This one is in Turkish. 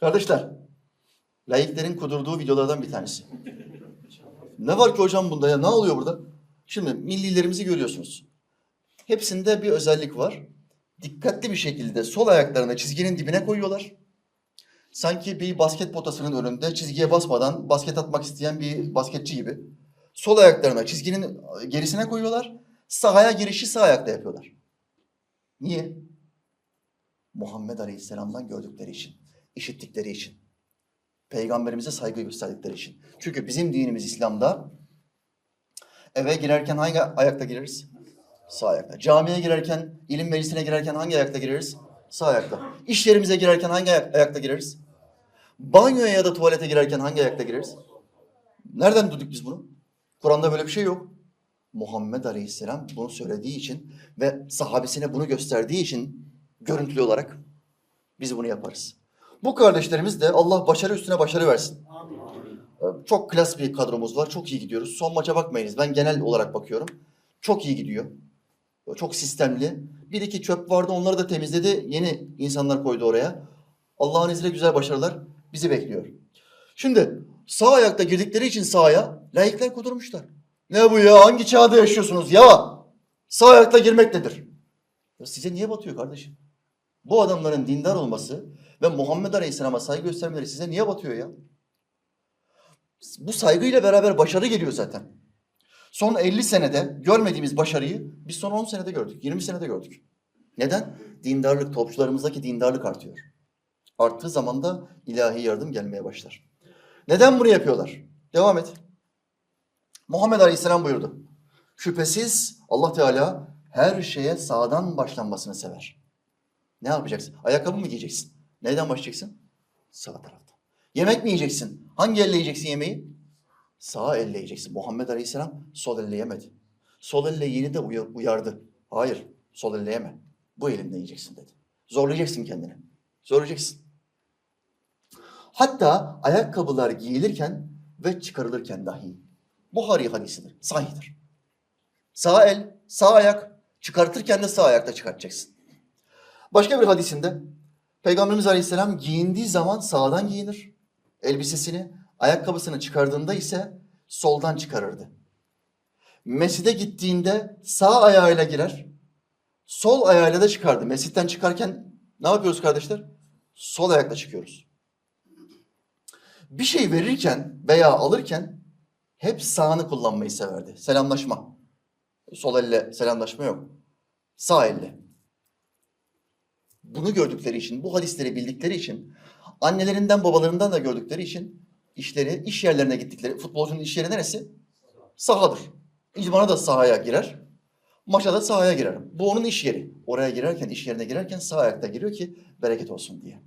Kardeşler, laiklerin kudurduğu videolardan bir tanesi. Ne var ki hocam bunda ya? Ne oluyor burada? Şimdi millilerimizi görüyorsunuz. Hepsinde bir özellik var. Dikkatli bir şekilde sol ayaklarını çizginin dibine koyuyorlar. Sanki bir basket potasının önünde çizgiye basmadan basket atmak isteyen bir basketçi gibi. Sol ayaklarını çizginin gerisine koyuyorlar. Sahaya girişi sağ ayakta yapıyorlar. Niye? Muhammed Aleyhisselam'dan gördükleri için, işittikleri için. Peygamberimize saygı gösterdikleri için. Çünkü bizim dinimiz İslam'da eve girerken hangi ayakta gireriz? Sağ ayakta. Camiye girerken, ilim meclisine girerken hangi ayakta gireriz? Sağ ayakta. İş yerimize girerken hangi ayak- ayakta gireriz? Banyoya ya da tuvalete girerken hangi ayakta gireriz? Nereden duyduk biz bunu? Kur'an'da böyle bir şey yok. Muhammed Aleyhisselam bunu söylediği için ve sahabesine bunu gösterdiği için görüntülü olarak biz bunu yaparız. Bu kardeşlerimiz de Allah başarı üstüne başarı versin. Ee, Çok klas bir kadromuz var. Çok iyi gidiyoruz. Son maça bakmayınız. Ben genel olarak bakıyorum. Çok iyi gidiyor. Çok sistemli. Bir iki çöp vardı. Onları da temizledi. Yeni insanlar koydu oraya. Allah'ın izniyle güzel başarılar bizi bekliyor. Şimdi sağ ayakta girdikleri için sahaya layıklar kudurmuşlar. Ne bu ya? Hangi çağda yaşıyorsunuz ya? Sağ ayakta girmek nedir? Ya size niye batıyor kardeşim? Bu adamların dindar olması ve Muhammed Aleyhisselam'a saygı göstermeleri size niye batıyor ya? Bu saygıyla beraber başarı geliyor zaten. Son 50 senede görmediğimiz başarıyı biz son 10 senede gördük, 20 senede gördük. Neden? Dindarlık, topçularımızdaki dindarlık artıyor. Arttığı zaman da ilahi yardım gelmeye başlar. Neden bunu yapıyorlar? Devam et. Muhammed Aleyhisselam buyurdu. Şüphesiz Allah Teala her şeye sağdan başlanmasını sever. Ne yapacaksın? Ayakkabı mı giyeceksin? Neyden başlayacaksın? Sağ taraftan. Yemek mi yiyeceksin? Hangi elle yiyeceksin yemeği? Sağ elle yiyeceksin. Muhammed Aleyhisselam sol elle yemedi. Sol elle yeni de uya- uyardı. Hayır, sol elle yeme. Bu elinle yiyeceksin dedi. Zorlayacaksın kendini. Zorlayacaksın. Hatta ayakkabılar giyilirken ve çıkarılırken dahi. Buhari hadisidir, sahihtir. Sağ el, sağ ayak, çıkartırken de sağ ayakta çıkartacaksın. Başka bir hadisinde Peygamberimiz Aleyhisselam giyindiği zaman sağdan giyinir. Elbisesini, ayakkabısını çıkardığında ise soldan çıkarırdı. Mescide gittiğinde sağ ayağıyla girer, sol ayağıyla da çıkardı. Mescitten çıkarken ne yapıyoruz kardeşler? Sol ayakla çıkıyoruz. Bir şey verirken veya alırken hep sağını kullanmayı severdi. Selamlaşma. Sol elle selamlaşma yok. Sağ elle. Bunu gördükleri için, bu hadisleri bildikleri için, annelerinden babalarından da gördükleri için işleri, iş yerlerine gittikleri, futbolcunun iş yeri neresi? Sahadır. İdmana da sahaya girer, maça da sahaya girer. Bu onun iş yeri. Oraya girerken, iş yerine girerken sağ ayakta giriyor ki bereket olsun diye.